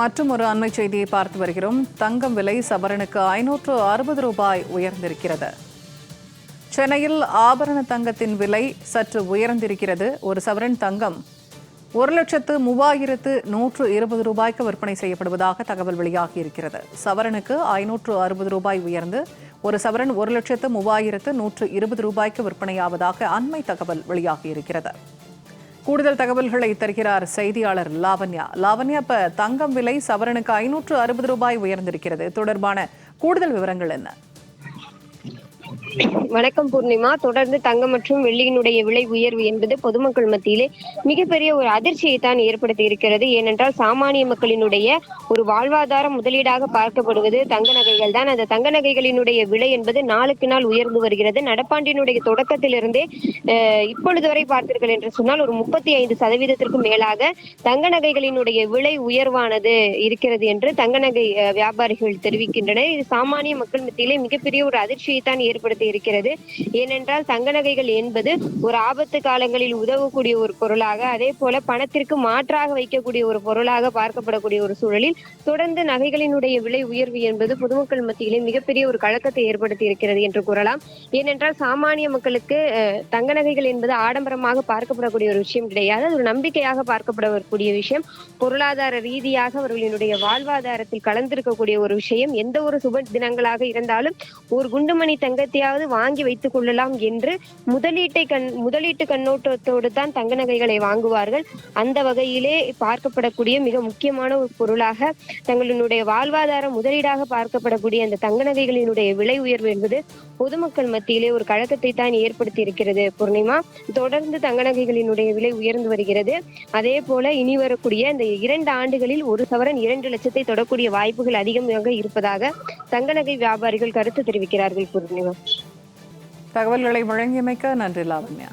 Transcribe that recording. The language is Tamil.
மற்றும் ஒரு அண்மை செய்தியை பார்த்து வருகிறோம். தங்கம் விலை சவரனுக்கு ஐநூற்று அறுபது ரூபாய் உயர்ந்திருக்கிறது. சென்னையில் ஆபரண தங்கத்தின் விலை சற்று உயர்ந்திருக்கிறது. ஒரு சவரன் தங்கம் ஒரு லட்சத்து மூவாயிரத்து நூற்று இருபது ரூபாய்க்கு விற்பனை செய்யப்படுவதாக தகவல் வெளியாகியிருக்கிறது சவரனுக்கு ஐநூற்று அறுபது ரூபாய் உயர்ந்து ஒரு சவரன் ஒரு லட்சத்து மூவாயிரத்து நூற்று இருபது ரூபாய்க்கு விற்பனையாவதாக அண்மை தகவல் வெளியாகியிருக்கிறது கூடுதல் தகவல்களை தருகிறார் செய்தியாளர் லாவண்யா. லாவண்யா இப்ப தங்கம் விலை சவரனுக்கு ஐநூற்று அறுபது ரூபாய் உயர்ந்திருக்கிறது. தொடர்பான கூடுதல் விவரங்கள் என்ன? வணக்கம் பூர்ணிமா. தொடர்ந்து தங்கம் மற்றும் வெள்ளியினுடைய விலை உயர்வு என்பது பொதுமக்கள் மத்தியிலே மிகப்பெரிய ஒரு அதிர்ச்சியை தான் ஏற்படுத்தி இருக்கிறது. ஏனென்றால் சாமானிய மக்களினுடைய ஒரு வாழ்வாதாரம் முதலீடாக பார்க்கப்படுவது தங்க நகைகள் தான். அந்த தங்க நகைகளினுடைய விலை என்பது நாளுக்கு நாள் உயர்ந்து வருகிறது. நடப்பாண்டினுடைய தொடக்கத்திலிருந்தே இப்பொழுது வரை பார்த்தீர்கள் என்று சொன்னால் ஒரு முப்பத்தி ஐந்து சதவீதத்திற்கும் மேலாக தங்க நகைகளினுடைய விலை உயர்வானது இருக்கிறது என்று தங்க நகை வியாபாரிகள் தெரிவிக்கின்றனர். இது சாமானிய மக்கள் மத்தியிலே மிகப்பெரிய ஒரு அதிர்ச்சியை தான் ஏற்படுத்தி இருக்கிறது. ஏனென்றால் தங்க நகைகள் என்பது ஒரு ஆபத்து காலங்களில் உதவக்கூடிய ஒரு பொருளாக அதே போல பணத்திற்கு மாற்றாக வைக்கக்கூடிய ஒரு பொருளாக பார்க்கப்படக்கூடிய ஒரு சூழலில் தொடர்ந்து நகைகளினுடைய விலை உயர்வு என்பது பொதுமக்கள் மத்தியிலே மிகப்பெரிய ஒரு கழகத்தை ஏற்படுத்தி இருக்கிறது என்று கூறலாம். ஏனென்றால் சாமானிய மக்களுக்கு தங்க நகைகள் என்பது ஆடம்பரமாக பார்க்கப்படக்கூடிய ஒரு விஷயம் கிடையாது. அது ஒரு நம்பிக்கையாக பார்க்கப்படக்கூடிய விஷயம். பொருளாதார ரீதியாக அவர்களினுடைய வாழ்வாதாரத்தில் கலந்திருக்கக்கூடிய ஒரு விஷயம். எந்த ஒரு சுப தினங்களாக இருந்தாலும் ஒரு குண்டுமணி தங்கத்தையாவது வாங்கி வைத்துக் கொள்ளலாம் என்று முதலீட்டை கண் முதலீட்டு கண்ணோட்டத்தோடு தான் தங்க நகைகளை வாங்குவார்கள். அந்த வகையிலே பார்க்கப்படக்கூடிய மிக முக்கியமான ஒரு பொருளாக தங்களினுடைய வாழ்வாதாரம் முதலீடாக பார்க்கப்படக்கூடிய அந்த தங்க நகைகளினுடைய விலை உயர்வு என்பது பொதுமக்கள் மத்தியிலே ஒரு கழகத்தை தான் ஏற்படுத்தி இருக்கிறது பூர்ணிமா. தொடர்ந்து தங்க நகைகளினுடைய விலை உயர்ந்து வருகிறது. அதே போல இனி வரக்கூடிய இந்த இரண்டு ஆண்டுகளில் ஒரு சவரன் இரண்டு லட்சத்தை தொடக்கூடிய வாய்ப்புகள் அதிகமாக இருப்பதாக தங்க நகை வியாபாரிகள் கருத்து தெரிவிக்கிறார்கள் பூர்ணிமா. தகவல்களை வழங்கியமைக்க நன்றி லாவண்யா.